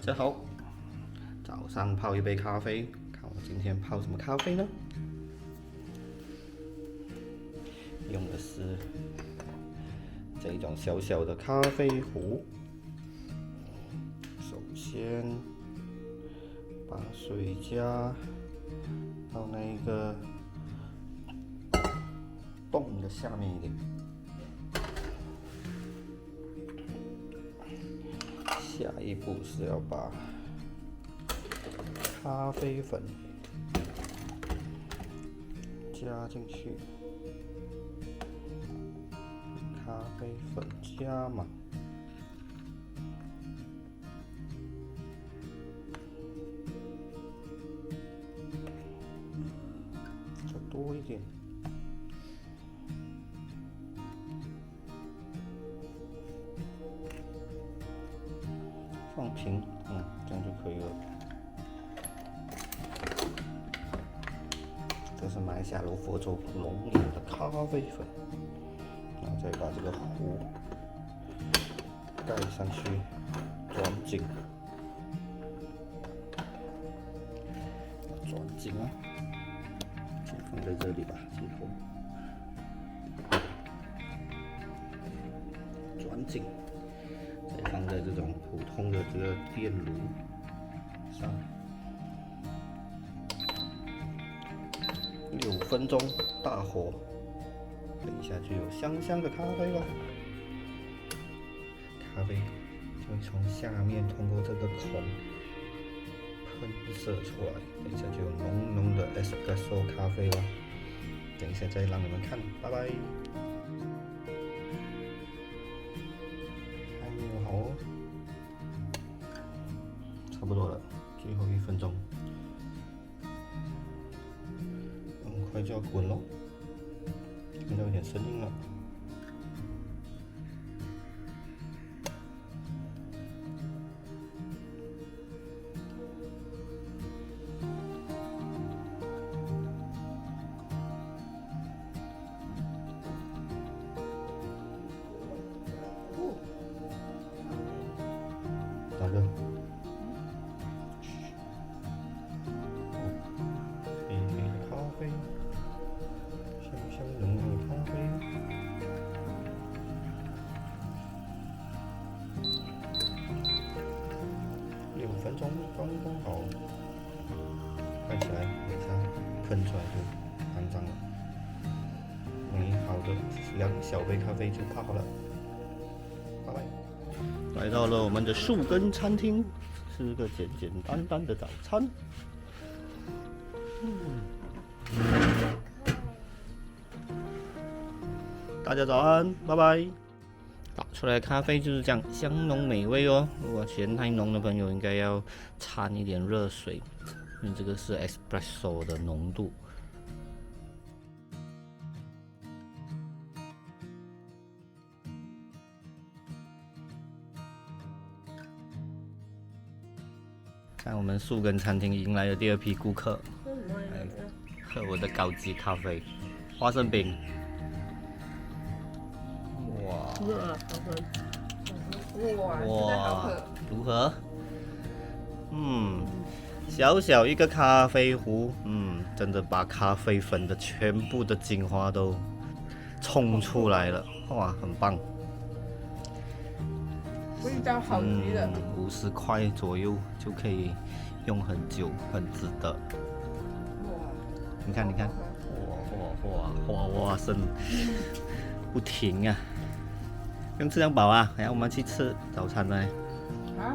大家好，早上泡一杯咖啡，看我今天泡什么咖啡呢？用的是这种小小的咖啡壶。首先把水加到那个洞的下面一点。下一步是要把咖啡粉加进去，咖啡粉加满，再多一点。放平，嗯，这样就可以了。这是马来西亚罗佛州龙岭的咖啡粉，然后再把这个壶盖上去，转紧，转紧啊，先放在这里吧，接头，转紧。再放在这种普通的这个电炉上，六分钟大火，等一下就有香香的咖啡了。咖啡就会从下面通过这个孔喷射出来，等一下就有浓浓的 espresso 咖啡了。等一下再让你们看，拜拜。差不多了，最后一分钟，很快就要滚喽，听到有点声音了。喷出来就肮脏了。美好的两小杯咖啡就泡好了，拜拜。来到了我们的树根餐厅，吃个简简单单的早餐。嗯，大家早安，拜拜。打出来的咖啡就是这样香浓美味哦。如果嫌太浓的朋友，应该要掺一点热水，因为这个是 espresso 的浓度。看我们树根餐厅迎来了第二批顾客，来喝我的高级咖啡，花生饼。哇哇，哇，如何？嗯，小小一个咖啡壶，嗯，真的把咖啡粉的全部的精华都冲出来了，哇，很棒。味道好极了。五十块左右就可以用很久，很值得。你看，你看，哇哇哇哇哇声不停啊！不用吃两饱啊，然后我们去吃早餐呢。啊？